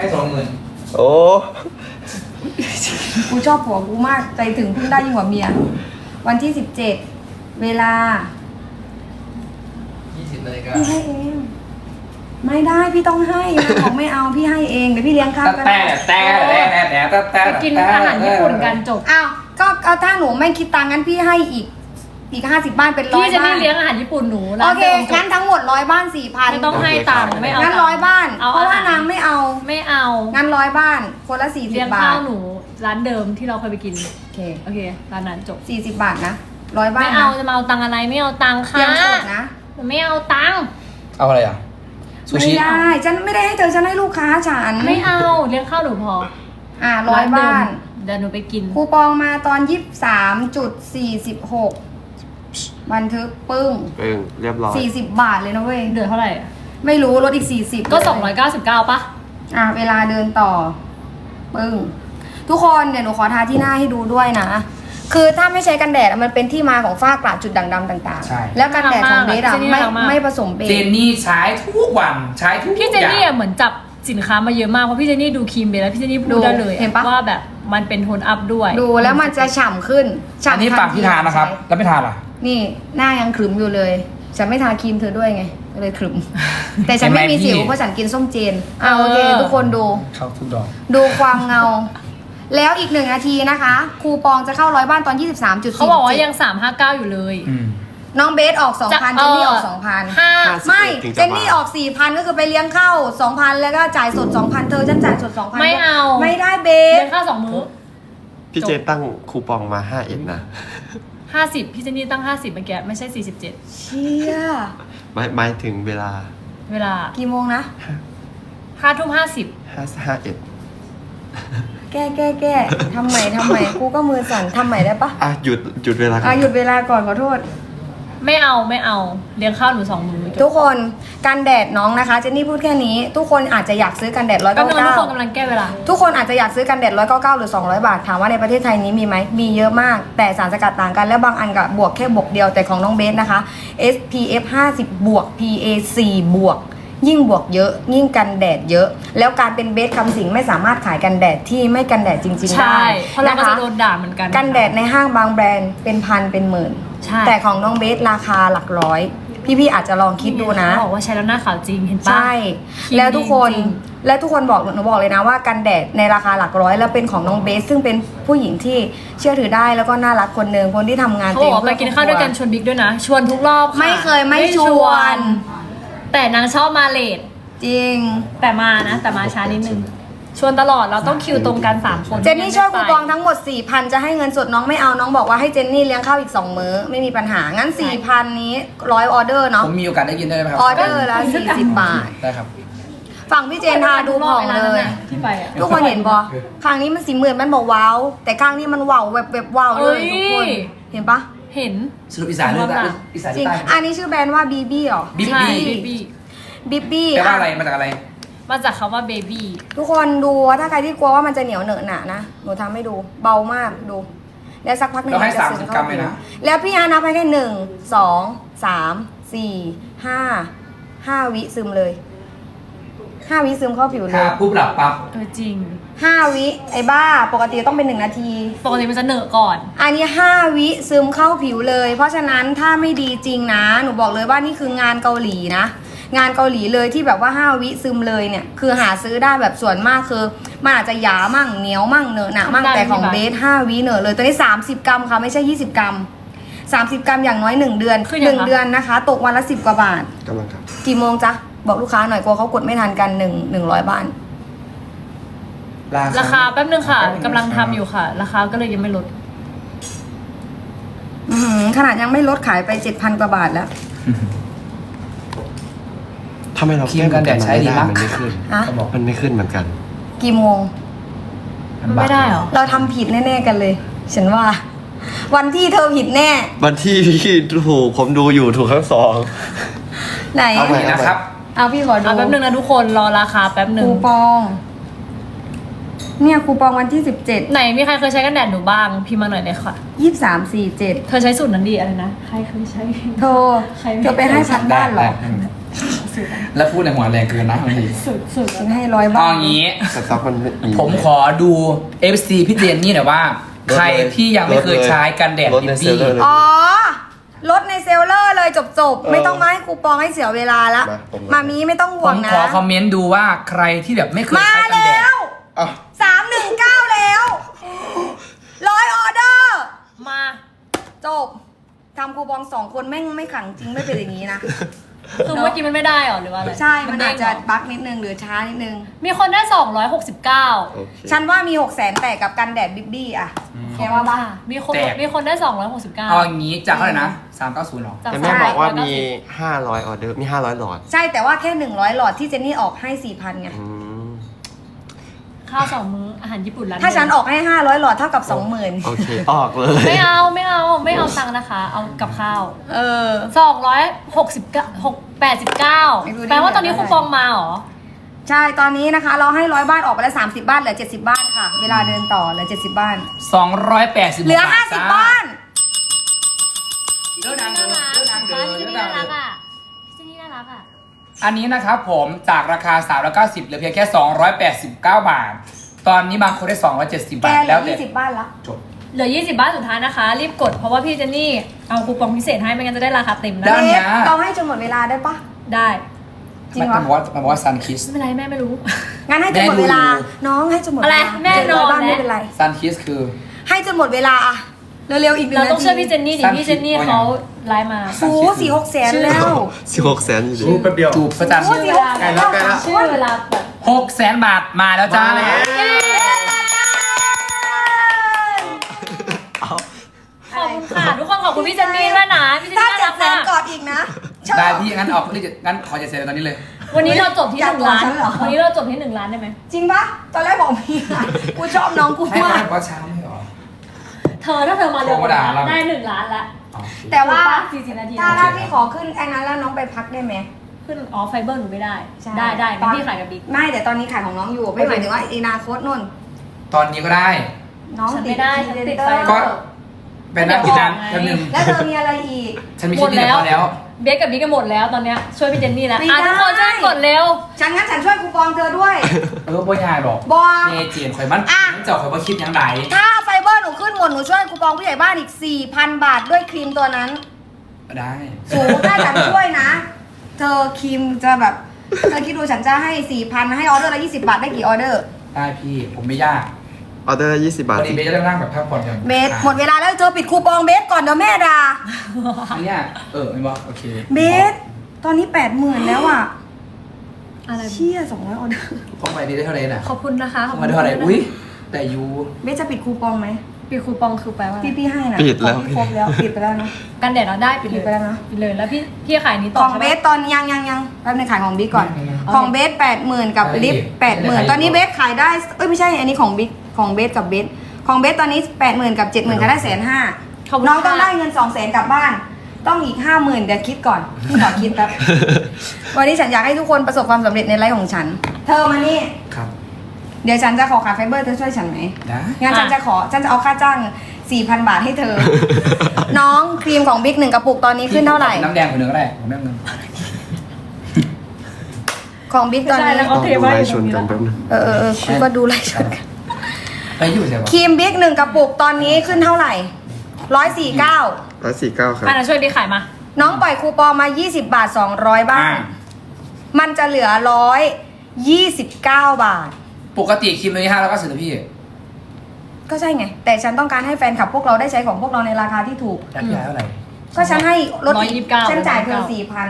ให้สองหมื่นโอ้ กูชอบผัวกูมากใจถึงพึ่งได้ยิ่งกว่าเมีย วันที่สิบเจ็ดเวลายี่สิบนาฬิกาพี่ให้เอง ไม่ได้พี่ต้องให้นะบอกไม่เอาพี่ให้เองเดี๋ยวพี่เลี้ยงข้าวก็แต่ได้แต่แต่แต่แต่แต่แต่ไปกินอาหารญี่ปุ่นกันจบอ้าวก็ก็ถ้าหนูไม่คิดตังค์งั้นพี่ให้อีก อีกห้าสิบบ้านเป็นร้อพี่ยจะบ้าไม่นเลี้ยงอาหารญี่ปุ่นหนูโอร้านเคเดิมจงั้บนทั้งหมดร้อยบ้านสี่พันไม่ต้องให้ตังค์ไม่เอางั้นตังค์ร้อยบ้านเอาเพราะว่าอาหารนางไม่เอาไม่เอางั้นร้อยบ้านคนละสี่สิเลี้ยบงบาข้าทวหนูร้านเดิมที่เราเคยไปกินโอเคโอเคร้านนั้นจบสี่สิบบาทนะร้อยบ้าไม่นเอานะจะมาเอาตังค์อะไรไม่เอาตังค์เตรีค่ะยมกดนะหนูไม่เอาตังค์ เอาอะไรอะซูไม่ชิ ได้ ฉันไม่ได้ให้เธอฉันให้ลูกค้าฉันไม่เอาเลี้ยงข้าวหนูพออ่าร้อยบ้าน เดี๋ยวหนูไปกิน คูปองมาตอนยี่สามจุดสี่สิบหก บันทึกปึ้งเอิงเรียบร้อยสี่สิบบาทเลยนะเว้ย เดือนเท่าไหร่อะไม่รู้ลดอีกสี่สิบก็299ปะอะเวลาเดินต่อ ปึ้ง ทุกคนเดี๋ยวหนูขอทาที่หน้าให้ดูด้วยนะ คือถ้าไม่ใช้กันแดดอะมันเป็นที่มาของฝ้ากระจุดด่างดำต่างใช่ ๆ แล้วกันแดดของเบสอะไม่ไม่ผสมเบเจสนนี่ใช้ทุกวันใช้ทุกพี่เจนนี่อย่างอะเหมือนจับสินค้ามาเยอะมากเพราะพี่เจนนี่ดูครีมไปแล้วพี่เจนนี่พูดูดได้เลยอะเห็นปะ ว่าแบบมันเป็นโทนอัพด้วยดูแล้วมันจะฉ่ำขึ้นฉ่ำอันนี้ฝากพี่ทานนะครับใช้แล้วไม่ทานอะ นี่หน้ายังขรึมอยู่เลย ฉันไม่ทาครีมเธอด้วยไงก็เลยขรึม แต่ฉันไม่มีสิวเห็นไหมพี่เพราะฉันกินส้มเจนอ่าโอเคทุกคนดู เข้าทุกดอก ดูความเงา แล้วอีกหนึ่งนาทีนะคะ คูปองจะเข้าร้อยบ้านตอน 23.4เขาบอกว่ายัง 359 อยู่เลยอืมน้องเบสออกจะ2,000 เจนนี่ออก 2,000ห้าไม่ถึงจะเจนนี่ออก 4,000 ก็คือไปเลี้ยงข้าว2,000 แล้วก็จ่ายสด 2,000 เธอฉันจ่ายสด 2,000 ไม่เอา ไม่ได้เบเดืสอนค่าสองมื้อพี่เจตั้งคูปองมา5เอ็ดนะ 50 พี่เจนนี่ตั้ง 50เมื่อกี้ไม่ใช่ 47 เชี่ยหมายหมายถึงเวลาเวลากี่โมงนะ 5ทุ่ม50 5 5เอ็ดแก้แก้แก้ทำใหม่ทำใหม่กูก็มือสั่นทำใหม่ได้ปะอะหยุดหยุดเวลาก่อะอนหยุดเวลาก่อนขอโทษ ไม่เอาไม่เอาเลี้ยงข้าวหนูสองมื้อจทุบกคนกันแดดน้องนะคะเจนนี่พูดแค่นี้ ทุกคนอาจจะอยากซื้อกันแดดร้อยกำเก้าลังทุกเก้าคนกำลังแก้เวลา ทุกคนอาจจะอยากซื้อกันแดดร้อยเก้าเก้าหรือสองร้อยบาท ถามว่าในประเทศไทยนี้มีไหมมีเยอะมาก แต่สารสกัดต่างกัน และบางอันกับบวกแค่บวกเดียวแต่ของน้องเบสนะคะ SPF 50บวก PA 4บวก ยิ่งบวกเยอะ ยิ่งกันแดดเยอะ แล้วการเป็นเบสคำสิงไม่สามารถขายกันแดดที่ไม่กันแดดจริงๆใช่ได้เพราะเราก็คจะโดนด่าเหมือนกัน กันแดดในห้างบางแบรนด์เป็นพันเป็นหมื่น ใช่แต่ของน้องเบสราคาหลักร้อย พี่ๆอาจจะลองคิดดูนะเขาบอกว่าใช้แล้วหน้าขาวจริงเห็นปะ ใช่ครีมแล้วทุกคนดีจริง แล้วทุกคนบอกหนูบอกเลยนะว่ากันแดดในราคาหลักร้อย แล้วเป็นของน้องเบสซึ่งเป็นผู้หญิงที่เชื่อถือได้แล้วก็น่ารักคนหนึ่งคนที่ทำงานเขาบอกว่าไปเต็มกินข้าวด้วยกันชวนบิ๊กด้วยนะ ชวนทุกรอบะไม่เคยไม่ชวน แต่นางชอบมาเลทจริง แต่มานะ แต่มาช้านิดนึง ชวนตลอดเราต้องคิวตรงกัน3คนเจนนี่ช่วยคูปองทั้งหมด 4,000 จะให้เงินสดน้องไม่เอาน้องบอกว่าให้เจนนี่เลี้ยงข้าวอีก 2 มื้อ ไม่มีปัญหา งั้น 4,000 นี้ร้อยออเดอร์เนาะผมมีโอกาสได้กินได้ไหมครัออเดอร์ละ40 บาท ได้ครับ ฝั่งพี่เจนทาดูผ่องเลย ที่ไปอะทุกคนเห็นปะข้างนี้มันสีเหมือนมันบอกว้าวแต่ข้างนี้มันว้าวแบบแบบว้าวเลยทุกคนเห็นปะเห็นสรุปอีสานเรื่องอะไรอีสานจริงใต้อันนี้ชื่อแบรนด์ว่าบีบี้หรอบิ๊บใช่บี้เบบี้บิบบี้แปลว่าอะไรมาจากอะไร มาจากคำว่าเบบี้ทุกคนดูว่าถ้าใครที่กลัวว่ามันจะเหนียวเหนอะหนะนะหนูทำให้ดูเบามากดู แล้วสักพักหนึ่งเราให้มันจะซึ30กรัมเลยนะ แล้วพี่อานับให้แค่หนึ่งสองสามสี่ห้าห้าวิซึมเลยห้าวิซึมเข้าผิวเลถ้ายปุ๊บหลับปั๊บเออจริง ห้าวิไอ้บ้า ปกติต้องเป็นหนึ่งนาที ปกติมันจะเหนอะก่อน อันนี้ 5 วิซึมเข้าผิวเลย เพราะฉะนั้นถ้าไม่ดีจริงนะ หนูบอกเลยว่านี่คืองานเกาหลีนะ งานเกาหลีเลยที่แบบว่า5วิซึมเลยเนี่ยคือหาซื้อได้แบบส่วนมากคือมันอาจจะหยามั่งเหนียวมั่งเหนอะหนะมั่งทำได้แต่ของไหมเบส5วิเหนอะเลยตัวนี้ 30 กรัมค่ะไม่ใช่ 20 กรัม 30 กรัมอย่างน้อย 1 เดือนคือยังไงคะ1เดือนนะคะ ตกวันละ 10 กว่าบาท กำลังครับ กี่โมงจ๊ะ บอกลูกค้าหน่อยกลัวเขากดไม่ทันกัน1 100บ้าน ราคาแป๊บนึงค่ะกำลังทำอยู่ค่ะ ราคาก็เลยยังไม่ลด อื้อหือขนาดยังไม่ลดขายไป 7,000 กว่าบาทแล้ว ทำไมเราครีมกันแดดใช้ดีมาก มันไม่ขึ้นฮะ เขาบอกมันไม่ขึ้นเหมือนกัน กี่โมง มันไม่ได้เหรอ เราทำผิดแน่ๆกันเลย ฉันว่า วันที่เธอผิดแน่ วันที่พี่ถูกผมดูอยู่ถูกทั้งสอง ไหน เอาใหม่ นี่นะครับ เอาพี่ขอดูเอาแป๊บนึงนะทุกคนรอราคาแป๊บนึงคูปอง เนี่ยคูปองวันที่สิบเจ็ดไหนมีใครเคยใช้กันแดดหนูบ้างพิมพ์มาหน่อยเลยค่ะ ยี่สามสี่เจ็ดเธอใช้สูตรนั้นดีอะไรนะ ใครเคยใช้ โทรใครไม่เธอไปให้พันบ้านเหรอ ได้สุดแล้วพูดในหัวแรงเกินนะบางทีสุดสุดฉันให้ร้อยบาเอาทอย่างนี้ สต็อกมันไผมขอดู FC พี่เจนนี่หน่อยว่าลดเลยใครที่ยังไม่เคยใช้กันแดดลดบิในบเซลบี้เลอร์เลย อ๋อ ลดในเซลเลอร์เลยจบๆ ไม่ต้องมาให้คูปองให้เสียเวลาละ มาผมมามีไม่ต้องห่ผวงมนะ ขอคอมเมนต์ดูว่าใครที่แบบไม่เคยมาใช้กันแดแล้ดวอะสามหนึ่งเก้าแล้วร้อยออเดอร์ มา จบทำคูปองสองคนแม่งไม่ขังจริงไม่เป็นอย่างนี้นะ คือเมื่อกี้มันไม่ได้หรอหรือว่าอะไรใช่ มันอาจจะเด้งเหรบั๊กนิดนึงหรือช้านิดนึง มีคนได้ 269 โอเคฉันว่ามีหกแสนแต่กับกันแดดบิ๊บบี้อะแกว่าบ้า มีคนมีคนได้269เอาอย่างนี้จากเท่าไหร่นะ390หรอจากแต่แม่บอกว่ามี390 500 ออเดอร์ มี 500 หลอดใช่แต่ว่าแค่หนึ่งร้อยหลอดที่เจนนี่ออกให้สี่พันไง อืม ข้าวสองมื้ออาหารญี่ปุ่นร้านถ้าฉันออกให้ห้าร้อยหลอดเท่ากับสองหมื่นโอเค ออกเลย ไม่เอาไม่เอาไม่เอาตังค์นะคะ เอากับข้าวเออ269 689ไม่รู้ดิ แปลว่าตอนนี้คูปองมาเหรอ ใช่ตอนนี้นะคะ เราให้ร้อยบ้านออกไปแล้วสามสิบบ้านเหลือเจ็ดสิบบ้านค่ะ เวลาเดินต่อเหลือเจ็ดสิบบ้าน 280เหลือห้าสิบบ้านเลิกดังเดิน่านรักเลิกดังเดิบ้านนพี่เลิเจกนดันี่งน่าเดิรันกอะพี่เจนนี่น่ารักอะ อันนี้นะครับผมจากราคา 390เหลือเพียงแค่ 289 บาท ตอนนี้บางคนได้ 270 แกบาทเหลืแล้อวแต่ยี่สิบบ้านละ จบ เหลือ 20บ้านสุดท้ายนะคะ รีบกดเพราะว่าพี่เจนนี่เอาคูปองพิเศษให้ไม่งั้นจะได้ราคาเต็มนะด้านเนี้ยเอ๊ะเราให้จนหมดเวลาได้ปะ ได้จริงมันวะบอกว่ามันบอกว่าซันคิส ไม่เป็นไรแม่ไม่รู้ งั้นให้จนหมดเวลา แม่ดู น้องให้จนหมดเวอะไรลาแม่เจ็ดร้อยนอนบ้านแล้ว ไม่เป็นไร ซันคิสคือ ให้จนหมดเวลาอะ เร็วๆอีกหนึ่เรางนาทีต้องเชื่อพี่เจนนี่ดิสร้างพี่เจนนี่คลิปเขาไลน์มา โอ้สี่หกแสนแล้ว16แสนอยู่ดีรูปแป๊บเดียว จูบประจันโอ้สี่หกแสใกล้นแล้วใกล้แล้ว ชื่อเวลาแบบหกแสนบาทมาแล้วจ้ามาแล้ว เอาขอบคุณค่ะทุกคนขอบคุณพี่เจนนี่ด้วยนะพี่เจนถ้านี่น่าเจ็รัดกแสนมากกอดอีกนะชอบ ได้พี่งั้นออกนี่จะงั้นขอจะเซ็นตอนนี้เลย วันนี้เราจบที่อหยากนึ่งล้านบอกฉันเหรอ วันนี้เราจบที่หนึ่งล้านได้ไหมจริงปะตอนแรกบอกมีอะกูชอบน้องกูให้มาเขากบอกว่าเช้าไม่ เหรอเธอถ้าเธอมาเร็วกว่าโทรมาด่าเราได้หนึ่งล้านละอ๋อโอเคแต่ว่าสี่สิบนาทีถ้าถ้าพี่ขอขึ้นไอ้นั้นแล้วน้องไปพักได้ไหมขึ้นอ๋อไฟเบอร์หนูไม่ได้ใช่ได้ได้งั้นพี่ขายกับบิ๊กไม่แต่ตอนนี้ขายของน้องอยู่ไม่หมายถึงว่าอนาคตนุ่นตอนนี้ก็ได้ น้องฉันติไม่ดได้พรีฉันเซนติดเตอไฟร์ก็ เป็นนักกิจการแป๊บนึงแล้วเธอมีอะไรอีก ฉันมีคลิปนี้พอแล้ว เบสกับบิ๊กกันหมดแล้วตอนเนี้ยช่วยพี่เจนนี่แล้วไม่อะได้ ทุกคนช่วยกดเร็ว ฉันงั้นฉันช่วยคูปองเธอด้วย เออบ่ยายหรอกบอ เมเจนข่อยมันอะมันเจ้าข่อยว่าคลิปยังไงถ้าไฟเบอร์หนูขึ้นหมดหนูช่วยคูปองผู้ใหญ่บ้านอีก 4,000 บาทด้วยครีมตัวนั้น ได้ สูงถ้าฉันช่วยนะ เธอครีมจะแบบเธอคิดดูฉันจะให้ 4,000 ให้ออเดอร์ละ 20 บาทได้กี่ออเดอร์ ได้พี่ผมไม่ยาก ออเดอร์ละ20บาท วันนี้เบสจะได้นั่งแบบพักผ่อนกันเบสหมดเวลาแล้วเธอปิดคูปองเบสก่อนเดี๋ยวแม่ด่าอันเนี้ยเออไม่บอกโอเคเบสตอนนี้80,000แล้วอะอะไรเชี่ย200ออเดอร์พอไปดีได้เท่าไหร่น่ะขอบคุณนะคะขอบมาคุณได้เท่าไหร่นะคะอุ้ยแต่ยูเบสจะปิดคูปองไหมปีคูปองคือแปลว่าอะไรพี่พี่ให้นะปิดแล้วของพี่ครบแล้วปิดไปแล้วนะกันแดดเราได้ปิดปิเลดยไปแล้วนะปิดเลยแล้วพี่พี่ขายนี้ต่ขอองใช่ไหเบมสตอนยังยังยังแป๊บนึงขายของบิ๊กก่อนยังยังของเบสแปดหมื่นกับอะไรลิฟอีกแปดหมื่นไม่ได้ขายตอนนี้อีกเบสขายได้เอ้ยไม่ใช่อันนี้ของบิ๊ก ของเบสกับเบสของเบสตอนนี้แปดหมื่นกับเจ็ดหมื่นก็ได้แสนห้าขอบคุณน้องต้องค่ะ ได้เงินสองแสนกลับบ้าน ต้องอีกห้าหมื่นเดี๋ยวคิดก่อนพี่ขอคิดแป๊บวันนี้ฉันอยากให้ทุกคนประสบความสำเร็จในไลฟ์ของฉัน เธอมานี่ ครับ เดี๋ยวฉันจะขอขายไฟเบอร์เธอช่วยฉันไหม ได้ งั้นฉันจะขอ ฉันจะเอาค่าจ้างสี่พันบาทให้เธอ น้องครีมของบิ๊กหนึ่งกระปุกตอนนี้ขึ้นเท่าไหร่ น้ำแดงคนหนึ่งก็ได้ผมไม่เอาเงินของบิ๊กตอนใช่นี้ แล้วต้เขาองเทดูไว้ไลอฟ์ชยู่นตรงนี้กันแล้วแป๊บนึงเออเออเออคุณก็ดูไลฟ์สดกัน ไปอยู่ใช่ปะครีมบิ๊กหนึ่งกระปุกตอนนี้ขึ้นเท่าไหร่ร้อยสี่เก้า149ครับอะนะช่วยพี่ขายมา น้องปล่อยคูปองมา 20 บาท 200 บ้าอ่าง มันจะเหลือร้อยยี่สิบเก้าบาท ปกติคลิปนี้ห้าแล้วก็สิบพี่ ก็ใช่ไง แต่ฉันต้องการให้แฟนคลับพวกเราได้ใช้ของพวกเราในราคาที่ถูกยักย้ายเท่าไหร่ก็ฉันให้ลด129 ฉันจ่ายเธอสี่พัน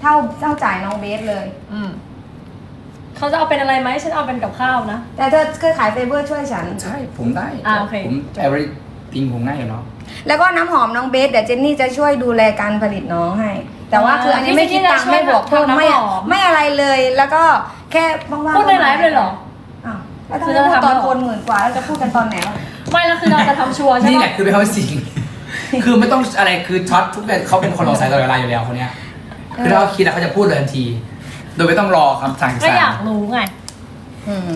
เท่าเท่าจ่ายน้องเบสเลย อืม เขาจะเอาเป็นอะไรไหมฉันเอาเป็นกับข้าวนะ แต่เธอเคยขายเฟเบอร์ช่วยฉัน ใช่ผมได้อ่าโอเค ผม everything ผมง่ายอยู่เนาะแล้วก็น้ำหอมน้องเบสเดี๋ยวเจนนี่จะช่วยดูแลการผลิตน้องให้ แต่ว่าคืออันนี้ไม่คิดตังค์ไม่บวกเพิ่มไม่ไม่อะไรเลยแล้วก็แค่ว่างๆพูดในไลฟ์เลยเหรอ อ้าวแล้วทำไมพูดตอนคนหมื่นกว่าแล้วจะพูดกันตอนไหนวะ ไม่แล้วคือเราจะทำชัวร์ใช่นี่ไหแหมละคือเป็นความจริง คือไม่ต้องอะไรคือช็อตทุกอย่างเขาเป็นคนรอสายตลอดเวลาอยู่แล้วคนเนี้ยคือถ้าเขาคิดแล้วเขาจะพูดเลยทันที โดยไม่ต้องรอคำสั่งก็สั่งอยากรู้ไง อืม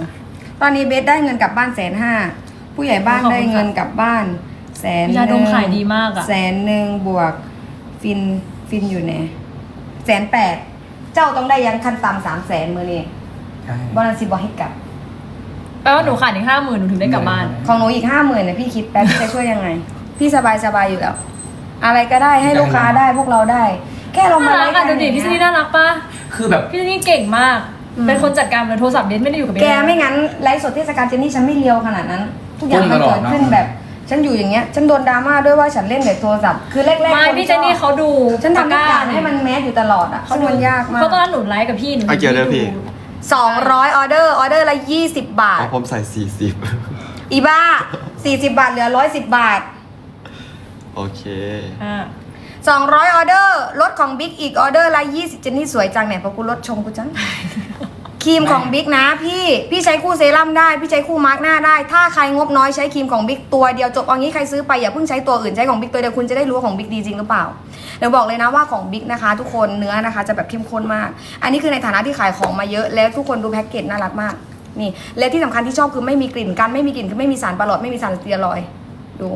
ตอนนี้เบสได้เงินกลับบ้านแสนห้าผู้ใหญ่บ้านขอบคุณได้เงินกลับบ้านแสนยาดมหนึ่งขายดีมากอะ แสนหนึ่งบวกฟินฟินอยู่ไหนแสนแปดเจ้าต้องได้ยังขั้นต่ำสามแสนมือนี่ใช่ บอนันซิบอกให้กลับ แปลว่าหนูขาดอีกห้าหมื่นหนูถึงได้กลับบ้าน ของหนูอีกห้าหมื่นเนี่ยพี่คิดแป๊บพี่จะช่วยยังไง พี่สบายสบายอยู่แล้ว อะไรก็ได้ให้ลูกค้าได้พวกเราได้ แค่เรามาน่ารักไลอะฟ์กัดูนดิอย่างพี่ซันเงี้นี่ยน่ารักปะ คือแบบ พี่ซันนี่เก่งมาก อืม เป็นคนจัดการเลยโทรศัพท์เบนไม่ได้อยู่กับเบนแกไม่งั้นไลฟ์สดเทศกาลเจนนี่ฉันไม่เลียวขนาดนั้น ทุกอย่างมันเกิดขึ้นแบบ ฉันอยู่อย่างเงี้ย ฉันโดนดราม่าด้วยว่าฉันเล่นแต่โทรศัพท์คือแรกๆไม่คนพี่ชเจอบนนี่เขาดูฉันทำทุกอย่างตะร้ให้มันแมสอยู่ตลอดอะเขาซึ่งดูมันยากมากเพราะตอนนั้นหนูไลฟ์กับพี่หนูเอาเกี่ยวด้วยพี่สองร้อยออเดอร์ออเดอร์ละยี่สิบบาท เอาผมใส่สี่สิบอีบ้าสี่สิบบาทเหลือร้อยสิบบาท โอเค อ่า 200 ออเดอร์ลดของบิ๊กอีกออเดอร์ละ20เจนนี่สวยจังเนี่ยเพราะกูลดชมกูจัง ครีมของบิ๊กนะพี่พี่ใช้คู่เซรั่มได้ พี่ใช้คู่มาร์กหน้าได้ ถ้าใครงบน้อยใช้ครีมของบิ๊กตัวเดียวจบเอางี้ใครซื้อไปอย่าเพิ่งใช้ตัวอื่นใช้ของบิ๊กตัวเดียวคุณจะได้รู้ว่าของบิ๊กดีจริงหรือเปล่าเดี๋ยวบอกเลยนะว่าของบิ๊กนะคะ ทุกคนเนื้อนะคะจะแบบเข้มข้นมาก อันนี้คือในฐานะที่ขายของมาเยอะแล้วทุกคนดูแพ็กเกจน่ารักมากนี่และที่สำคัญที่ชอบคือไม่มีกลิ่นกันไม่มีกลิ่นคือไม่มีสารประหลอดไม่มีสารสเตียรอยด์ดู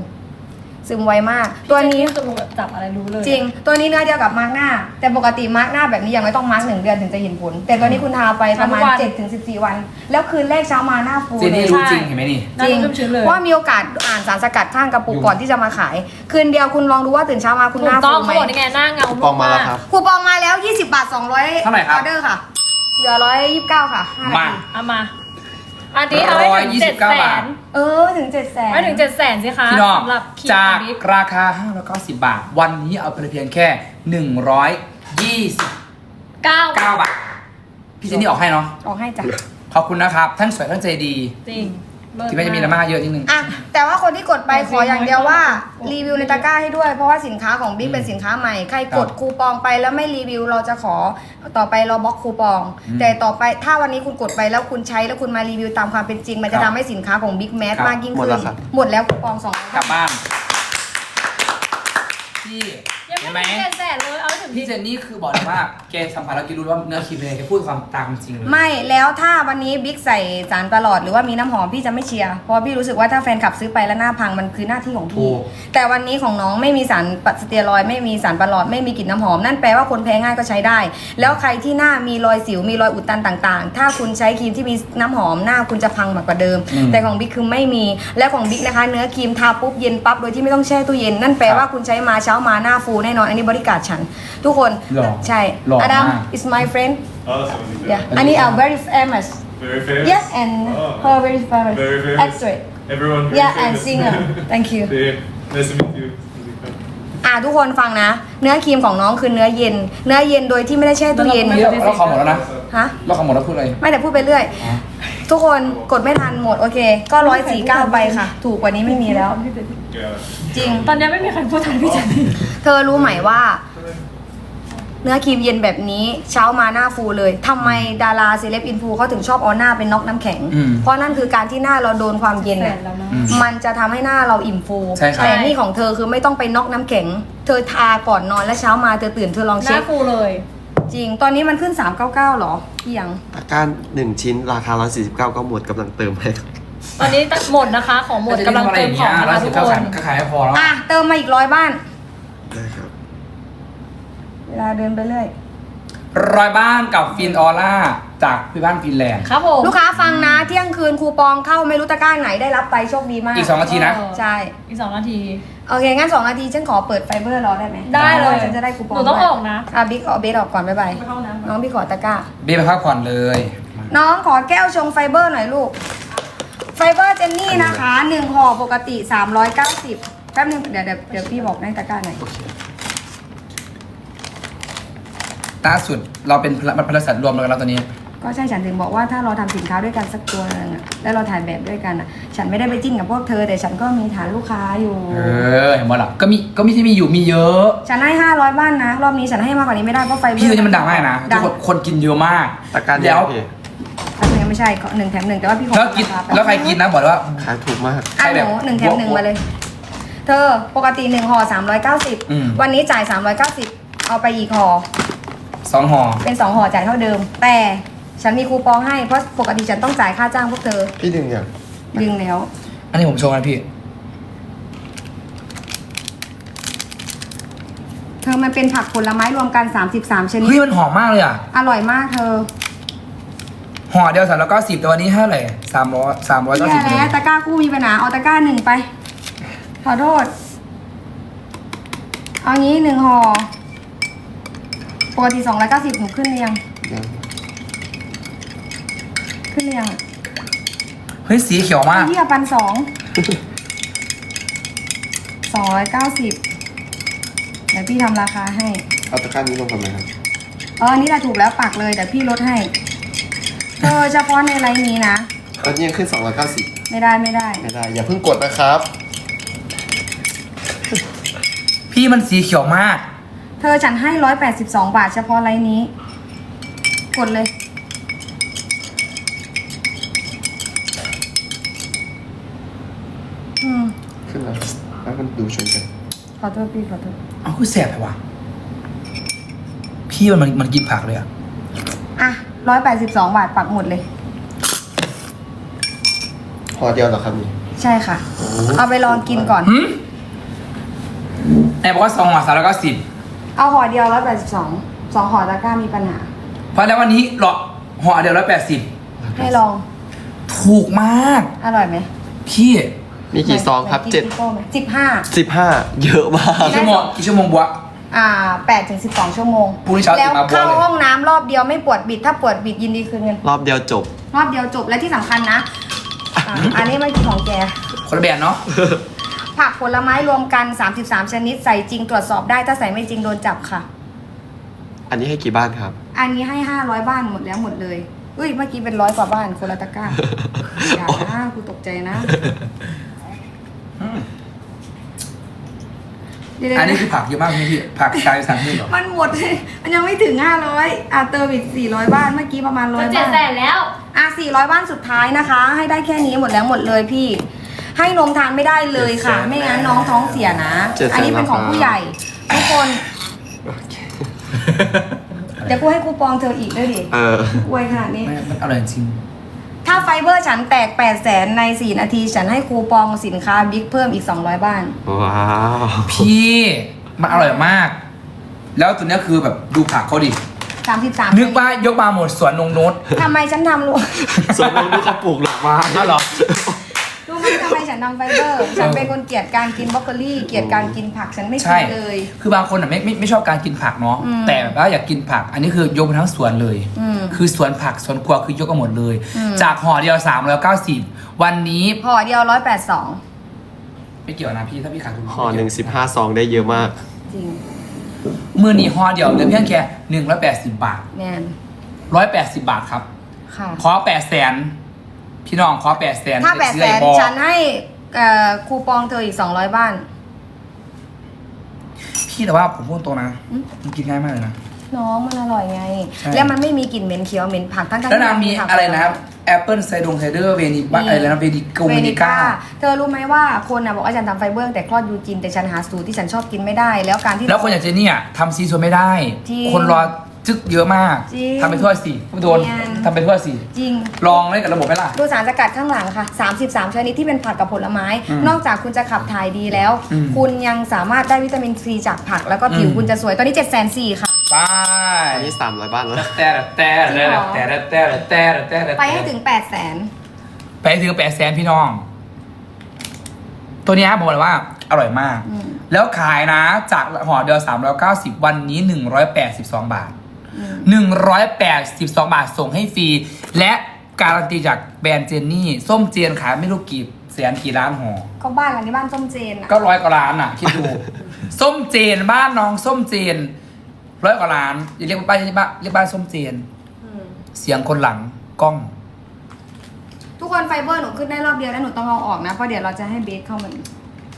ซึมไวมาก ตัวนี้คือแบบจับอะไรรู้เลยจริง ตัวนี้เนื้อเดียวกับมาร์กหน้า แต่ปกติมาร์กหน้าแบบนี้ยังไม่ต้องมาร์กหนึ่งเดือนถึงจะเห็นผล แต่ตัวนี้คุณทาไปประมาณทาทุกวัน7ถึง14วัน แล้วคืนแรกเช้ามาหน้าฟูเจนเลนี่ยรู้จริงเห็นไหมนี่หน้าจริงชุ่มชื้นเลยว่ามีโอกาสอ่านสารสกัดข้างกระปุกก่อนที่จะมาขาย คืนเดียวคุณลองดูว่าตื่นเช้ามาคุณถูหกน้าต้อฟูงไหมเขาบอกนี่ไงหน้าเงาปองมาแล้วครับคูปองมาแล้ว 20 บาท 200เท่าไหร่ครับออเดอร์ค่ะเหลือ129ค่ะ5นามาทีเอามา อันนี้เอาให้ถึง129เจ็ดแสบาท นเออถึง7แสน ไม่ถึงเจ็ดแสนสิคะพี่น้องสำหรับครีมจากบิ๊กราคา 590 บาท วันนี้เอาไปเพียงแค่ 129 เก้าบาท พี่เจนนี่ออกให้เนาะ ออกให้จ้ะขอบคุณนะครับทั้งสวยทั้งใจดี จริง เลิศที่ไม่จะมีดราม่าเยอะนิดนึง อะแต่ว่าคนที่กดไปขออย่างเดียวว่า รีวิวในตะกร้าให้ด้วย เพราะว่าสินค้าของบิ๊กเป็นสินค้าใหม่ ใครกดครับคูปองไปแล้วไม่รีวิวเราจะขอต่อไปเราบล็อกคูปอง อืมแต่ต่อไปถ้าวันนี้คุณกดไปแล้วคุณใช้แล้วคุณมารีวิวตามความเป็นจริง มันจะครัทำบให้สินค้าของบิ๊กแมสครับ มากยิ่งหมดขึ้นแล้วครับ หมดแล้วคูปองสองกลับบ้านพี่ ยังเห็นไม่ไหมถึงเจ็ดแสนเลยเอาให้ถึงพี่เจนนี่คือบอกเลยว่าแกสัมผัสแล้วแกรู้ว่าเนื้อครีมเป็นไงแกพูดความตามจริงเลยไม่แล้วถ้าวันนี้บิ๊กใส่สารตลอดหรือว่ามีน้ำหอมพี่จะไม่เชียร์เพราะพี่รู้สึกว่าถ้าแฟนคลับซื้อไปแล้วหน้าพังมันคือหน้าที่ของถูพี่กแต่วันนี้ของน้องไม่มีสารปสเตียรอยด์ไม่มีสารประหลอดไม่มีกลิ่นน้ำหอมนั่นแปลว่าคนแพ้ง่ายก็ใช้ได้ แล้วใครที่หน้ามีรอยสิวมีรอยอุดตันต่าง ๆ ถ้าคุณใช้ครีมที่มีน้ำหอมหน้าคุณจะพังมากกว่าเดิมอืมแต่ของบิ๊กคือไม่มีและของบิ๊กนะคะ เนื้อครีมทาปุ๊บเย็นปั๊บโดยที่ไม่ต้องแช่ตู้เย็นนั่นแปลว่าคุณใช้มาเช้ามาหน้าฟูแน่นอน อันนี้บริการฉัน ทุกคนหล่อใช่หล่ออดัม มาก is my friend Oh, that's amazing. yeah อันนี้ are very famous Very famous. yes and Oh. her very famous Very famous. actress Everyone. Very yeah and famous. singer thank you Yeah. Nice to meet you. อะทุกคนฟังนะ เนื้อครีมของน้องคือเนื้อเย็น เนื้อเย็นโดยที่ไม่ได้แช่ตู้เย็นเยอะเราขอหมดแล้วนะฮะ เราขอหมดแล้วพูดเลยไม่แต่พูดไปเรื่อย ทุกคนกดไม่ทันหมดโอเค ก็ร้อยสี่เก้าไปค่ะ ถูกกว่านี้ไม่มีแล้ว Yeah. จริง ตอนนี้ไม่มีใครพูดทันพี่เจนนี่เธอรู้ไหมว่า เนื้อครีมเย็นแบบนี้เช้ามาหน้าฟูเลยทำไมดาราเซเลบอินฟูเขาถึงชอบเอาหน้าเป็นน็อกน้ำแข็ง อืม เพราะนั่นคือการที่หน้าเราโดนความเย็นแสน่ะ นแล้วนะ อืม มันจะทำให้หน้าเราอิ่มฟู ใช่ครับ แต่นี่ของเธอคือไม่ต้องไปน็อกน้ำแข็ง เธอทาก่อนนอนแล้วเช้ามาเธอตื่นเธอลองหเช็น้าค ฟูเลย จริง ตอนนี้มันขึ้น 399หรอพี่ยังตะกร้ารหนึ่งชิ้นราคา 149 ก็หมดกำลังเติมให้ครับ ตอนนี้หมดนะคะ ของหมดกำลังเติมของแล้นะวคะสิทุบกเก้าคขายนก็ขายไม่พอแล้วอะเติมมาอีกร้อยบ้าน ได้ครับเวลาเดินไปเรื่อย รอยบ้านกับฟินออร่าจากพี่บ้านฟินแลนด์ ครับผม ลูกค้าฟังนะ เที่ยงคืนคูปองเข้าไม่รู้ตะกร้าไหนได้รับไปโชคดีมาก อีกสองนาทีนะ ใช่ อีกสองนาที โอเค งั้น2นาทีฉันขอเปิดไฟเบอร์รอได้ไหมได้เลย ฉันจะได้คูปองหนูต้องด้วยออกนะ อะบิ๊กออกเบสออกก่อนบ๊ายบายไปเข้าน้ำก่อน น้องพี่ขอตะกร้า เบี้ยไปพักผ่อนเลย น้องขอแก้วชงไฟเบอร์หน่อยลูก ไฟเบอร์เจนนี่นะคะหนึ่งห่อปกติ 390 แป๊บนึงเดี๋ยวเดี๋ยวเดี๋ยวพี่บอกในตะกร้าหน่อยล่าสุดเราเป็นบริษัทรวมกันแล้วตอนนี้ ก็ใช่ฉันถึงบอกว่าถ้าเราทำสินค้าด้วยกันสักตัวหนึงอะแล้วเราถ่ายแบบด้วยกันอะฉันไม่ได้ไปจิ้นกับพวกเธอ แต่ฉันก็มีฐานลูกค้าอยู่ เออเห็นบ่ล่ะก็มีก็มีที่มีอยู่มีเยอะ ฉันให้ 500 บ้านนะ รอบนี้ฉันให้มากกว่านี้ไม่ได้เพราะไฟเบอร์พี่ตัวนี้มันดังมากนะทุดักงคนคนกินเยอะมากตะกร้ารเดีแล้ยววพี่อันนี้ ไม่ใช่ขอหนึ่งแถมหนึ่งแต่ว่าพี่ขอแล้วกินราคาไปแล้วใครกินนะบอกเลยว่า ขายถูกมาก อะใช่หแบบนูหนึ่งแถมหนึ่งมาเลย เธอปกติหนึ่งห่ออืม390วันนี้จ่าย390เอาไปอีกห่อ สองห่อ เป็น2ห่อจ่ายเท่าเดิม แต่ฉันมีคูปองให้เพราะปกติฉันต้องจ่ายค่าจ้างพวกเธอพี่ดึงอย่างดึงแล้ว อันนี้ผมโชว์นะพี่ เธอมันเป็นผักผลไม้รวมกัน 33 ชนิด เฮ้ยมันหอมมากเลยอะ อร่อยมากเธอ ห่อเดียวสามร้อยเก้าสิบแต่วันนี้เท่าไหร่สามร้อยสามร้อยเก้าแย่สิบแล้วตะกร้ากู้มีปัญหาเอาตะกร้าหนึ่งไป ขอโทษ เอางี้หนึ่งห่อปกติสองร้อยเก้าสิบหนูขึ้นหรือยังยังขึ้นหรือยังอะเฮ้ยสีเขียวมากไอ้เหี้ยปันสองสองร้อยเก้าสิบเดี๋ยวพี่ทำราคาให้ เอาตะกร้านี้ลงก่อนไหมครับ เอออันนี้แหละถูกแล้วปักเลยแต่พี่ลดให้ เธอเฉพาะในไลน์นี้นะ ตอนนี้ยังขึ้น 290 ไม่ได้ไม่ได้ ไม่ได้ อย่าเพิ่งกดนะครับ พี่มันสีเขียวมาก เธอฉันให้ร้อยแปดสิบสองบาทเฉพาะไลน์นี้ กดเลย อืม ขึ้นแล้วแล้วมันดูชนกัน ขอโทษพี่ขอโทษ เอาคือแสบไปว่ะพี่มันมันมันกินผักเลยอะอะ ร้อยแปดสิบสองบาทปักหมดเลย พอเดียวเหรอครับนี่ใช่ค่ะ เอาไปลองกินก่อน หืมไหนบอกว่าสองห่อสามร้อยเก้าสิบเอาห่อเดียวร้อยแปดสิบสองสองห่อตะกร้ามีปัญหา เพราะแล้ววันนี้หรอห่อเดียวร้อยแปดสิบให้ลองถูกมาก อร่อยไหมพี่มีกี่ซองครับเจ็ดสิบห้า สิบห้าเยอะมาก กี่ชั่วโมงกี่ชั่วโมงบัว อ่าแปดถึงสิบสองชั่วโมง พรุ่งนี้เช้าแล้วตื่นมาบวชเข้าเลยห้องน้ำรอบเดียวไม่ปวดบิด ถ้าปวดบิดยินดีคืนเงินรอบเดียวจบ รอบเดียวจบและที่สำคัญนะอ่าอันนี้ไม่ใช่ของแก คนละแบบเนาะ ผักผลไม้รวมกัน 33 ชนิดใส่จริงตรวจสอบได้ถ้าใส่ไม่จริงโดนจับค่ะ อันนี้ให้กี่บ้านครับ อันนี้ให้ 500 บ้านหมดแล้วหมดเลยเอ้ยเมื่อกี้เป็นร้อยกว่าบ้านคนละตะกร้าอย่านะกูตกใจนะ เดี๋ยวๆอันนี้นะคือผักเยอะมากเลยพี่ผักกลายเป็นสารพิษเหรอมันหมด มันยังไม่ถึง 500อะเติมอีก400 บ้านเมื่อกี้ประมาณร้อยจะเจ็ดบ้าน แสนแล้ว อะ400 บ้านสุดท้ายนะคะ ให้ได้แค่นี้หมดแล้วหมดเลยพี่ ให้นมทานไม่ได้เลยค่ะเจ็ดแสนไม่งั้นน้องท้องเสียนะ เจ็ดแสนอันนี้เป็นของผู้ใหญ่ทุกคนเดี๋ยวกูให้คูปองเธออีกด้วยดิเออ อวยขนาดนี้ไม่มันอร่อยจริงถ้า ไฟเบอร์ฉันแตก 8 0 0แสนใน 4 นาที ฉันให้คูปองสินค้าบิ๊กเพิ่มอีก 200 บ้าน ว้าวพี่มันอร่อยมาก แล้วตัวเนี้ยคือแบบดูผักเขาดิ 33นึกว่ายกมาหมดสวนนงนุชทำไมฉันทำรู้ ส่วนลงที่เขาปลูกหลอกมา อ้าวเหรอรู้ไหม ทำไมฉันทำไฟเบอร์ฉันเป็นคนเกลียดการกินบรอกโคลี่ เกลียดการกินผักฉันไม่กิใช่นเลย คือบางคนอะไม่ไม่ไม่ชอบการกินผักเนาะอืมแต่แบบว่าอยากกินผัก อันนี้คือยกมาทั้งสวนเลย อืมคือสวนผักสวนครัวคือยกกันหมดเลย อืม จากห่อเดียวสามร้อยเก้าสิบวันนี้ห่อเดียว182ไม่เกี่ยวนะพี่ถ้าพี่ขาดทุนห่อหนึ่งสิบห้าซองได้เยอะมาก จริงมือนี้ห่อเดียวเหลือเพียงแค่หนึ่งร้อยแปดสิบบาทแมนร้อยแปดสิบบาทครับ ค่ะ ขอแปดแสน พี่น้องขอแปดแสนถ้าแปดซื้อแสไอ้นบอฉันให้เอ่อคูปองเธออีก200บ้าน พี่แต่ว่าผมพูดตรงนะอืมมันกินง่ายมากเลยนะน้องมันอร่อยไงใช่แล้วมันไม่มีกลิ่นเหม็นเขียวเหม็นผักทั้งๆแล้วนางที่มีผักอะไรนะครับแอปเปิลไซดงไซเดอร์เวนิบ้าอะไรนะเวนิกเวเวนินิก้าก้าเธอรู้ไหมว่าคนน่ะบอกว่าฉันทำไฟเบอร์แต่คลอดยูจินแต่ฉันหาสูตรที่ฉันชอบกินไม่ได้ แล้วการที่แล้วคนอย่างเจเนี่ยทำซีซัวไม่ได้จริงคนรอจึกเยอะมากจริงทำไปทั่วสิผู้โดนเนียน ทำไปเพื่อสิ จริง ลองเล่กับระบบไหมล่ะ ดูสารสกัดข้างหลังค่ะ 33 ชนิดที่เป็นผักกับผลไม้นอกจากคุณจะขับถ่ายดีแล้วคุณยังสามารถได้วิตามินซีจากผัก แล้วก็ผิวคุณจะสวย ตอนนี้7จ็ดแสนสี่ค่ะ ไปตอนนี้สามร้อยบ้านแล้วแนะแต่ละแต่ละแต่ละแต่ละแต่ละแต่ละไปให้ถึง8ปดแสนไปให้ถึงแปดแสนพี่น้อง ตัวนี้ผมบอกเลยว่า อร่อยมาก แล้วขายนะจากห่อเดียว390 วันนี้ 182 บาท 182 บาทส่งให้ฟรี และการันตีจากแบรนด์เจนนี่ ส้มเจียนขายไม่รู้กี่แสนกี่ล้านห่อก็บ้านหลังนี้บ้านส้มเจนอะก็ร้อยกว่าล้านอะ คิดดู ส้มเจนบ้านน้องส้มเจนร้อยกว่าล้านอย่าเรียกว่าบ้านเรียกบ้านเรียกบ้านส้มเจน อืมเสียงคนหลังกล้อง ทุกคนไฟเบอร์หนูขึ้นได้รอบเดียวแล้วหนูต้องเอาออกนะเพราะเดี๋ยวเราจะให้เบสเข้ามาอีก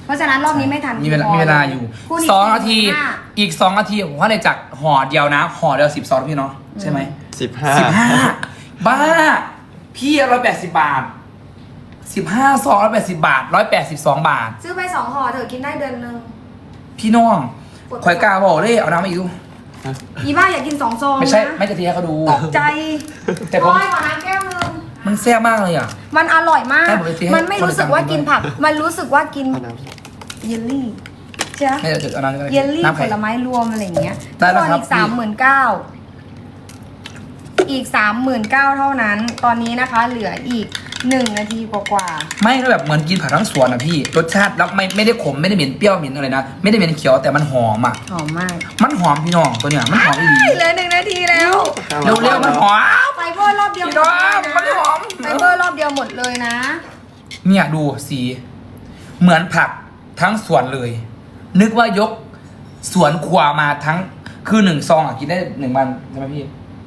เพราะฉะนั้นรอบนี้ไม่ทันมีเวลาพมีเวลาอยู่คู่สองนาทีห้อีกสองนาทีผมว่าเลยจากห่อเดียวนะห่อเดียวสิบสองพี่เนาะใช่ไหมสิบห้าสิบห้าบ้า พี่ร้อยแปดสิบบาทสิบห้าซองร้อยแปดสิบาทร้อยแปดสิบสองบาท ซื้อไปสองห่อเถอะกินได้เดือนหนึงพี่น้องคอยกล้าบอกเลยเอาน้ำมาอีกดูอีบ้าอยากกินสองซองไม่ใช่นะไม่จะทีให้เขาดูตกใจแต่ผมร้อยกว่าน้ำแก้วนึงมันแซ่บมากเลยอะ มันอร่อยมากได้หมดเลยสิมันไม่รู้สึกว่ากินผัก มันรู้สึกว่ากิน เอาน้เยลลี่จจ๊ะไม่จะจุดอันนั้นก็ได้เยลลี่น้ำผไข่ ลไม้รวมอะไรอย่างเงี้ยได้แล้วครับอีกสามหมื่นเก้าอีกสามหมื่นเก้าเท่านั้น ตอนนี้นะคะ เหลืออีกหนึ่งนาทีกว่าไม่ก็แบบเหมือนกินผักทั้งสวนอะพี่ รสชาติแล้วไม่ไม่ได้ขมไม่ได้เหม็นเปรี้ยวเหม็นอะไรนะ ไม่ได้เหม็นเขียวแต่มันหอมอะๆหอมมากมันหอมพี่น้องตัวเนี้ยมันหอมอีหลีเหลือหนึ่งนาทีแล้ว เร็วๆมันหอม ไฟเบอร์รอบเดียวพี่น้องหดมันเลยหอมไฟเบอร์รอบเดียวหมดเลยนะ เนี่ยดูสี เหมือนผัก ทั้งสวนเลย นึกว่ายกสวนครัวมาทั้งคือหนึ่งซองอะกินได้หนึ่งวันใช่ไหมพี่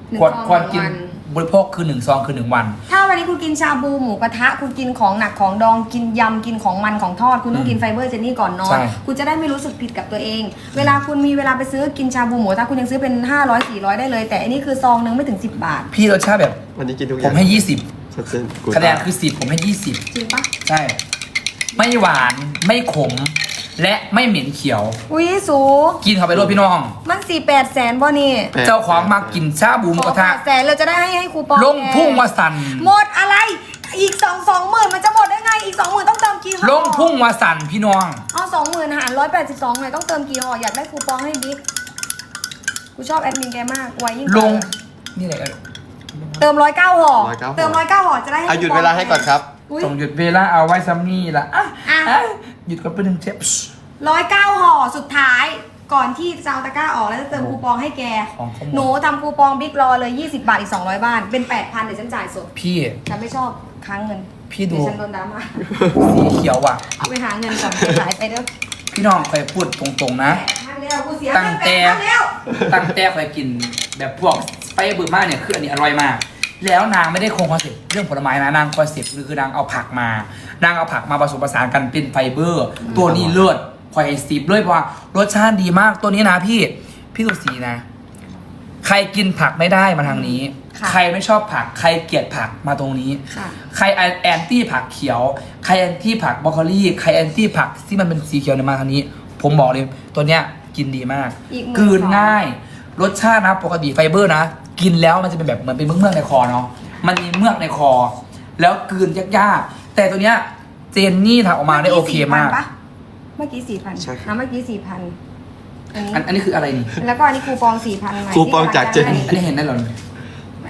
หนึ่งควรซองควรกินวัน บริโภคคือหนึ่งซองคือหนึ่งวัน ถ้าวันนี้คุณกินชาบูหมูกระทะ คุณกินของหนักของดองกินยำกินของมันของทอด คุณต้องกินไฟเบอร์เจนี่ก่อนนอใช่ น คุณจะได้ไม่รู้สึกผิดกับตัวเอง เวลาคุณมีเวลาไปซื้อกินชาบูหมูกระทะคุณยังซื้อเป็น 500 400 ได้เลย แต่อันนี้คือซองนึงไม่ถึง 10 บาท พี่รสชาติแบบวันนี้กินทุกอผย่างมให้ยี่สิบชัดเจนกูคะแนนคือสิบผมให้ยี่สิบจริงปะใช่ ไม่หวานไม่ขม และไม่เหม็นเขียว อุ้ยสูกินเข้าไปด้วยพี่น้อง มันสี่แปดแสนบ่นี่แปด เจ้าของมากินชาบูหมูขกอระแปทะดแสนเราจะได้ให้ให้คูปองลงพุ่งมาสั่นหมดอะไร อีกสองสองหมื่นมันจะหมดได้ไง อีกสองหมื่นต้องเติมกี่ห่อลงพุ่งมาสั่นพี่น้อง เอาสองหมื่นหารร้อยแปดสิบสองหน่อยต้องเติมกี่ห่ออยากได้คูปองให้บิ๊กกูชอบแอดมินแกมากไวยิ่งกว่าลงนี่แหละเติมร้อยเก้าห่อ109เติมร้อยเก้าห่อจะได้ให้เอาหยุดคูปงเวลาให้ก่อนครับ อุ๊ยต้องหยุดเวลาเอาไว้ซัมนี่ละอะอะ อะหยุดกันไปหนึ่งเทปร้อยเก้าห่อสุดท้าย ก่อนที่จะเอาตะกร้าออกแล้วจะเติมคูปองให้แก ของเขาหมหนูดทำคูปองบิ๊กรอเลย 20 บาท อีก 200 บาท เป็น 8,000 เดี๋ยวฉันจ่ายสด พี่ ฉันไม่ชอบค้างเงินพี่ดูเดี๋ยวฉันโดนดราม่าสีเขียวอะไปหาเงินก่อนหายไปเด้อพี่น้องเคยพูดตรงๆนะแปดพันแล้วกูเสียตั้งแต่ เงิน8,000แล้วตั้งแต่เคยกินแบบพวกสไปเบอร์มาเนี่ยคืออันนี้อร่อยมาก แล้วนางไม่ได้คงคอนเซ็ปต์เรื่องผลไม้นะนางคอนเซ็ปต์คือนางเอาผักมา นางเอาผักมาผสมผสานกันเป็นไฟเบอร์ ตัวนี้เลือดคอยสิบเลยเพราะว่ารสชาติดีมากตัวนี้นะพี่พี่สุสีนะ ใครกินผักไม่ได้มาทางนี้ ค่ะใครไม่ชอบผัก ใครเกลียดผักมาตรงนี้ ค่ะ ใครแอนตี้ผักเขียว ใครแอนตี้ผักบรอกโคลีใครแอนตี้ผักที่มันเป็นสีเขียวเนี่ยมาทางนี้ ผมบอกเลยตัวเนี้ยกินดีมากอีกหมื่นกลืนสองง่าย รสชาตินะปกติไฟเบอร์นะ กินแล้วมันจะเป็นแบบเหมือนเป็นเมือกๆในคอเนาะมันมีเมือกในคอ แล้วกลืนยากๆ แต่ตัวเนี้ยเจนนี่ทำออกมาได้โอเคมาก4,000ปะเมื่อกี้สี่พันใช่ครับนะเมื่อกี้สี่พันอันนี้อันอันนี้คืออะไรนี่แล้วก็อันนี้คูปองสี่พันใหม่คูปองจากเจน อันนี้เห็นได้เหรอ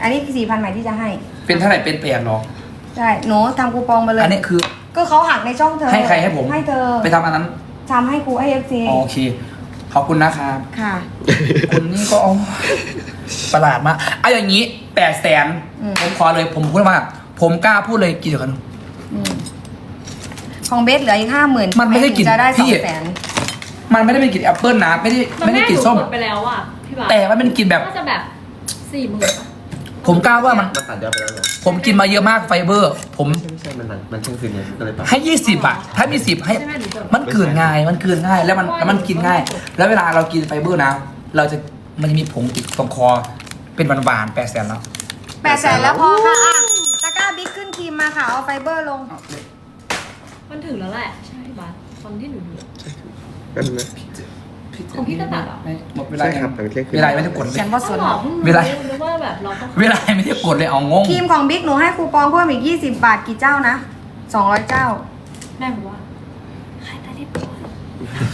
อันนี้สี่พันใหม่ที่จะให้ เป็นเท่าไหร่เป็นแปดเหรอใช่หนูทำคูปองมาเลยอันนี้คือ ก็เขาหักในช่องเธอให้ใครให้ผม ให้เธอไปทำอันนั้นทำให้ครูให้เอฟซีอ๋อโอเค ขอบคุณนะครับค่ะ คุณนี่ก็อ๋อ ประหลาดมากเอาอย่างนี้แปดแสนอืม ผมขอเลยผมพูดว่า ผมกล้าพูดเลยกี่เดือนอืมของเบสเหลืออีกห้าหมื่นมันไม่ได้กินจะได้สพี่องแสนมันไม่ได้เป็นกลิ่นแอปเปิลนะไม่ได้มันไม่ได้แม่กลิ่นหนูส้มกดไปแล้วอะพี่บาสแต่ว่ามันเป็นกลิ่นแบบ น่าจะแบบสี่หมื่นผมกล้าว่ามัน มันตัดยอดไปแล้วเหรอผมกินมาเยอะมากไฟเบอร์ ผมไม่ใช่ไม่ใช่มันหนังมันเที่ยงคืนเนี่ยก็เลยปรับให้ยี่สิบอะถ้ามีสิบให้ ใช่ไหมหนูจดมันกลืนง่าย มันกลืนง่าย แล้วมันแล้วมันกินง่าย แล้วเวลาเรากินไฟเบอร์นะ เราจะ มันจะมีผงติดตรงคอ เป็นหวานๆแปดแสนแล้ว แปดแสนแล้วพอค่ะอะตะกร้าบิ๊กขึ้นครีมมาค่ะ เอาไฟเบอร์ลง มันถึงแล้วแหละ ใช่พี่บาสตอนที่หนูดูกันไหมของพี่ก็ตัดเหรอไม่หมดเวลาใช่ครับหลังเที่ยงคืนเวลาไม่ได้กดเลย ฉันว่าส่วนหรอเพิ่งเวลารู้นึกว่าแบบเราต้องเวลาไม่ได้กดเลยเอางง ครีมของบิ๊กหนูให้คูปองเพิ่มอีก 20 บาทกี่เจ้านะ 200 เจ้า แม่บอกว่าใครได้รีบบอก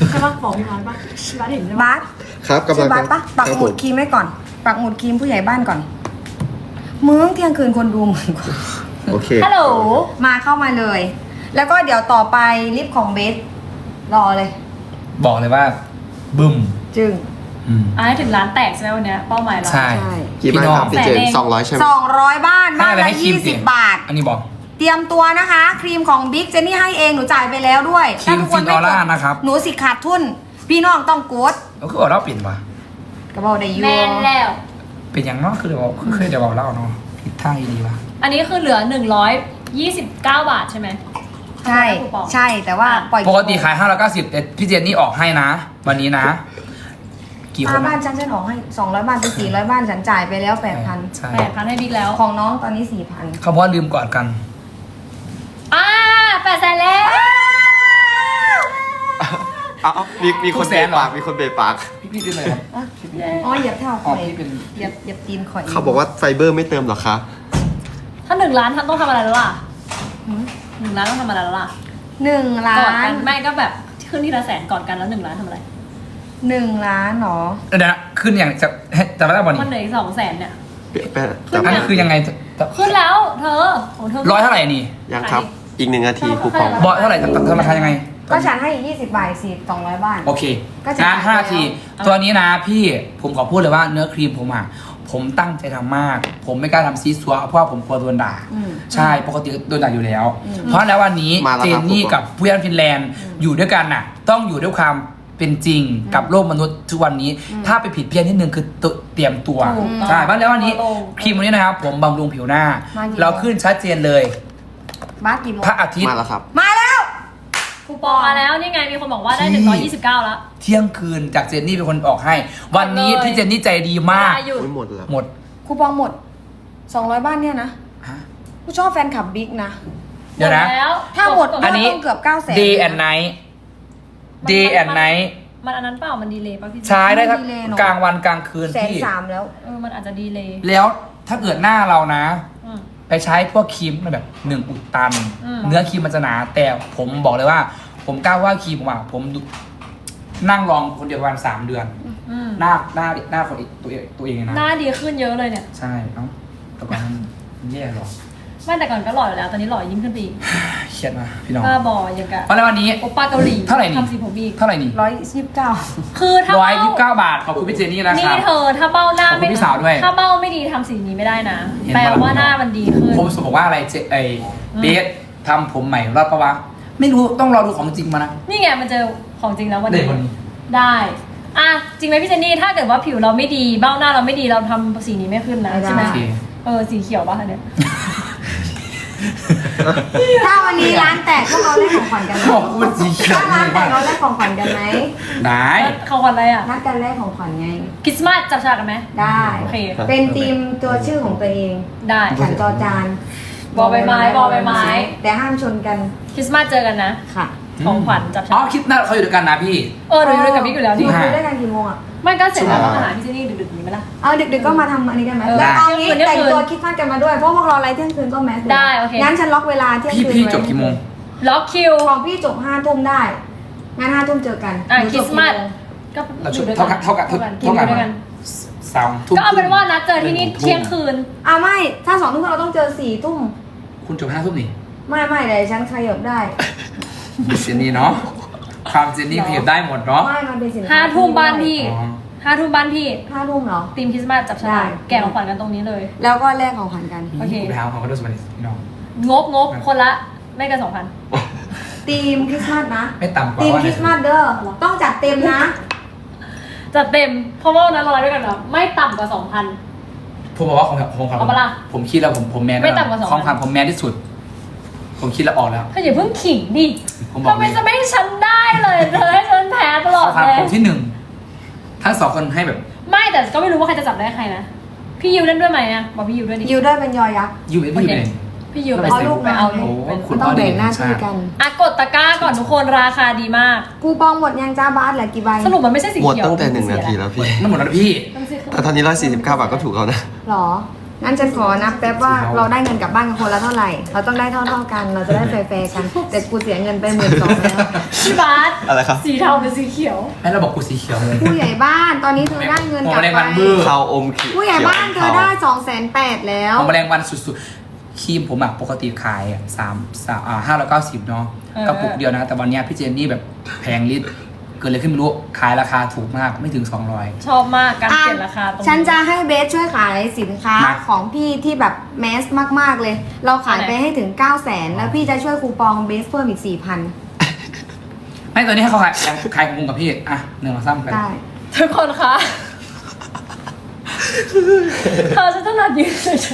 ใช่ปะบอกพี่บาสปะพี่บาสเห็นใช่ปะบาสครับกำลัใช่งบาสปะปักครับหมุผดครีมไว้ก่อน ปักหมุดครีมผู้ใหญ่บ้านก่อนมึงเที่ยงคืนคนดูหมื่นกว่าโอเคฮัลโหลมาเข้ามาเลย แล้วก็เดี๋ยวต่อไปลิปของเบสรอเลย บอกเลยว่า บึ้มจึงอืมอะให้ถึงร้านแตกใช่ไหมวันเนี้ยเป้าหมายเรา ใช่ กี่บ้านครับพี่เจนสองร้อยใช่ไหมสองร้อยบ้านให้บ้านอะไรละให้ครียี่มสิบบาท อันนี้บอก เตรียมตัวนะคะ ครีมของบิ๊กเจนนี่ให้เองหนูจ่ายไปแล้วด้วยครีมถ้าทุกคนไม่ฟินออร่ากดนะครับ หนูสิขาดทุน พี่น้องต้องกดก็คือเอาเล่าเปลี่ยนปะกระเป๋าได้อยูแมนแล้ว เป็นอย่างเนาะคือเดี๋ยวบอกคือเคยเดี๋ยวบอกเล่าเนาะผิดทางอีดีวะอันนี้คือเหลือ 129 บาทใช่ไหมใช่คูปอง ใช่แต่ว่าปล่อยปกติขาย590แต่พี่เจนนี่ออกให้นะ วันนี้นะ กี่คค่านบ้านะนฉันฉันออกให้สองร้อยบ้านเป็นสี่ร้อยบ้านฉันจ่ายไปแล้วแปดพันใช่แปดพันให้บิ๊กแล้ว ของน้องตอนนี้สี่พันเขาบอกว่าลืมกอดกัน อ่าแปดแสนแล้ว เอาเอามีมีคนแสเบะนเหรอปากมีคนเบะปาก พี่พี่เป็นอะไรครับอ๋อเหยียบเท้าอ๋ข่ออยพี่เป็นเหยียบเหยียบตีนข่อยเขาบอกว่าไฟเบอร์ไม่เติมเหรอคะ ถ้าหนึ่งล้านท่านต้องทำอะไรแล้วล่ะหนึ่งล้านต้องทำอะไรแล้วล่ะหนึ่งล้ากอดกันนไม่ก็แบบขึ้นทีละแสนก่อนกันแล้วหนึ่งล้านทำอะไรหนึ่งล้านเหรอเดี๋ยวนะขึ้นอย่างจะจะไม่ได้บอลมันเหลืนี่ออีกสองแสนเนี่ย แป้งขึ้นอันยันี้คือยังไงจะ ขึ้นแล้วเธอของเธอร้อยเท่าไหร่นี่ยังครับ อีกหนึ่งนาทีคูปอง บอลเท่าไหร่จะธนาคารยังไง ก็ฉันให้อีกยี่สิบบาทสิสองร้อยบาท โอเคก็จะงานขายห้าแล้ว ทีตัวนี้นะพี่ผมขอพูดเลยว่าเนื้อครีมผมอะ ผมตั้งใจทำมาก ผมไม่กล้าทำซีซัวเพราะว่าผมกลัวโดนด่า อืม ใช่ปกติโดนด่าอยู่แล้วอืมเพราะแล้ววันนี้มาแล้วเจครับนนี่ผม กับผู้ยันฟินแลนด์อยู่ด้วยกันน่ะ ต้องอยู่ด้วยความ เป็นจริงกับโลกมนุษย์ทุกวันนี้ ถ้าไปผิดเพี้ยนนิดนึงคือตเตรียมตัวถูกต้องใช่เพราะแล้ววันนี้ตรงครีมวันนี้นะครับ ผมบำรุงผิวหน้า มากี่โมงเราขึ้นชัดเจนเลย บ้านกี่โมงพระอาทิตย์มาแล้วครับ มาแล้ว คูปองมาแล้วนี่ไงมีคนบอกว่าได้หนึ่งร้อยยี่สิบเก้าแล้วเที่ยงคืนจากเจนนี่เป็นคนออกให้ วันนี้เลยพี่เจนนี่ใจดีมากได้หยุดไม่หมดแล้ว หมดคูปองหมดสองร้อยบ้านเนี่ยนะฮะกูชอบแฟนคลับบิ๊กนะ เดี๋ยวนะ หมแล้วถ้าหมดกอันนี้ต้องเกือบเก้าแสน day and night day and night มันอันนั้นเปล่ามันดีเลยป่ะพี่ใช้ได้ทั้งไม่ดีเลยเนอะ กลางวันกลางคืนแสนพี่สามแล้ว เออมันอาจจะดีเลยแล้วถ้าเกิดหน้าเรานะ อืม ไปใช้พวกครีมมันแบบหนึ่งอุดตัน อืม เนื้อครีมมันจะหนา แต่ผมบอกเลยว่า ผมกล้าว่าครีมผมอะผมดูนั่งลองคนเดียวประมาณสามเดือน อืมหน้าหน้าหน้าคนอีกตัวเองตัวเองนะ หน้าดีขึ้นเยอะเลยเนี่ย ใช่ เอ้าแต่ก่อนมันแย่หรอ ไม่แต่ก่อนก็หล่ออยู่แล้ว ตอนนี้หล่อยิ่งขึ้นไปอีกเครียดนะพี่น้องบ้าบออย่างกะเพราะแล้ววันนี้ โอป้าเกาหลีเท่าไหร่นี่ ทำสีผมอีก เท่าไหร่นี่ร้อยยี่สิบเก้าคือถ้าร้อยเบ้ายี่สิบเก้าบาทขอบคุณพี่เจนี่นะคนี่รับ เธอถ้าเบ้าหน้าขอบคุณไม่พี่สาวด้วยถ้าเบ้าไม่ดีทำสีนี้ไม่ได้นะ เห็นแปลปะว่าหน้ามันดีขึ้น ผมสมบอกว่าอะไรเจไอเบสทำผมใหม่รอดปะวะไม่รู้ต้องรอดูของจริงมานะ นี่ไงมันเจอของจริงแล้ววันเด็นี้กวันนี้ ได้อะจริงไหมพี่เจนนี่ ถ้าเกิดว่าผิวเราไม่ดี เบ้าหน้าเราไม่ดี เราทำสีนี้ไม่ขึ้นนะไม่ได้ ใช่ไหมโอเค เออ สีเขียวป่ะคะเนี่ย ถ้าวันนี้ร้านแตกพวกเราแลกของขวัญกันไหมบอกว่ามันสีเขียวถ้าร้านแตมากกเราแลกของขวัญกันไหมได้ เขาวันอะไรอะนัดกันแลกของขวัญไง คริสต์มาสจับฉลากกันไหม ได้ โอเค เป็นทีมตัวชื่อของตัวเองได้ฉันจอจานบอใบไม้บอใบไม้ แต่ห้ามชนกัน คริสต์มาสเจอกันนะ ค่ะ ของขวัญจับฉอ๋อลากคิดนะเขาอยู่ด้วยกันนะพี่ เออหนูอยู่ด้วยกับพี่อยู่แล้วอนี่ยู่ห้าด้วยกันกี่โมงอะไม่ก็เสร็จแล้วก็มาหาพี่เจนนี่ดึกๆนี้ไหมล่ะ เอาดึกๆก็มาทำอันนี้กันไหมเออแล้วเอางี้เที่ยงคืนแต่งตัวคิดคาดกันมาด้วยเพราะพวกเราไลฟ์เที่ยงคืนก็แมสเลยได้โอเค งั้นฉันล็อกเวลาเที่ยงพี่คืนพี่ไว้จบกี่โมง ล็อกคิวของพี่จบห้าทุ่มได้งั้นห้าทุ่มเจอกันอะหนูคจริบสกี่ต์มาสโง ก็เราอชุดยู่ด้วยเท่ากันเท่ากันเท่ากันเท่ากันอยู่ด้วยกันสามทุ่มก็เอาเป็นว่านัดเจอที่นี่หนึ่งทุ่มเที่ยงคืน อะไม่ ถ้าสองทุ่มเราต้องเจอสี่ทุ่ม คุณจบห้าทุ่มนี่ ไม่ไม่เดี๋ยวฉันขยับได้ เจนนี่เนาะความเจนนี่ขยับได้หมดเนาะไม่มันเป็นสินค้าห้าทุ่มบ้านพี่อ๋อห้าทุ่มบ้านพี่ห้าทุ่มเหรอทีมคริสต์มาสจับฉลากได้ แกะของขวัญกันตรงนี้เลย แล้วก็แลกของขวัญกัน โอเค กูไปหาเขาก็ด้วยสวัสดีพี่น้องงบงบคนละไม่เกินสองพันทีมคริสต์มาสนะ ไม่ต่ำกว่าทีมว่าคริสต์มาสเด้อ ต้องจัดเต็มนะจัดเต็มเพราะว่าวันนั้นเราไลฟ์ด้วยกันแบบไม่ต่ำกว่าสองพัน ผมบอกว่าของของความเอาปะล่ะผมคิดแล้วผมผมแมนไม่ต่ำกว่าสองของความผมแมนที่สุด ผมคิดแล้วออกแล้ว เธออย่าเพิ่งขิงดิ ผมบอกทำไมจะไม่ให้ฉันได้เลยเธอให้ฉันแพ้ตลอดความเลยผมที่หนึ่งทั้งสองคนให้แบบไม่แต่ก็ไม่รู้ว่าใครจะจับได้ใครนะ พี่ยูเล่นด้วยไหมอะบอกพี่ยูด้วยดิอยู่ด้วยเป็นยอยักษ์ ยูเอ็นพี่อยู่ไหนพี่ยูไปเอาลูกไปมา เอาไงลูกไปโอ้คุมัณนต้องแบ่งหน้าที่กัน อะกดตะกร้าก่อนทุกคนราคาดีมากคูปองหมดยังจ้าบาสเหลือกี่ใบสรุปมันไม่ใช่สีหมดเขียวตั้งแต่หนึ่งนาทีแล้วพี่ นั่นหมดแล้วพี่ มันสีเขียวแต่ตอนนี้ร้อยสี่สิบเก้าบาทก็ถูกแล้วนะ หรอ งั้นฉันขอนับแป๊บว่าเราได้เงินกลับบ้านกันคนละเท่าไหร่ เราต้องได้เท่าเท่าๆกัน เราจะได้แฟร์ๆกัน แต่กูเสียเงินไปหมื่นสองแล้ว พี่บาสอะไรครับ สีเทาเป็นสีเขียว ให้เราบอกกูสีเขียวเลยผู้ใหญ่บ้านตอนนี้เธอได้เงินกลับหัวแมลงไปวันบื้อเขาอมเขียวผู้ใหญ่บ้านเธอได้สองแสนแปดแล้วของแมลงวันสุดๆครีมผมอะปกติขายอะสามสามอ่าห้าร้อยเก้าสิบเนาะเออ กระปุกเดียวนะ แต่วันเนี้ยพี่เจนนี่แบบแพงลิตร เกิดอะไรขึ้นไม่รู้ขายราคาถูกมากไม่ถึง 200 ชอบมากการอะเปลี่ยนราคาตรงฉันจะให้เบสช่วยขายสินค้ามา ของพี่ที่แบบแมสมากๆเลย เราขายไปให้ถึง 9 0 0แสนแล้วพี่จะช่วยคูปองเบสเพิ่มอีก 4,000 ไม่ตอนนี้ให้เขาขายยังขายของผมกับพี่อะหนึ่งสองสามกันได้ ทุกคนคะเธอจะต้องนัดยืนเฉยๆ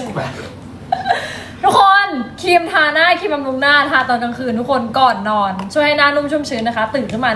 ทุกคนครีมทาหน้าครีมบำรุงหน้าทาตอนกลางคืนทุกคนก่อนนอน ช่วยให้หน้านุ่มชุ่มชื้นนะคะ ตื่นขึ้นมา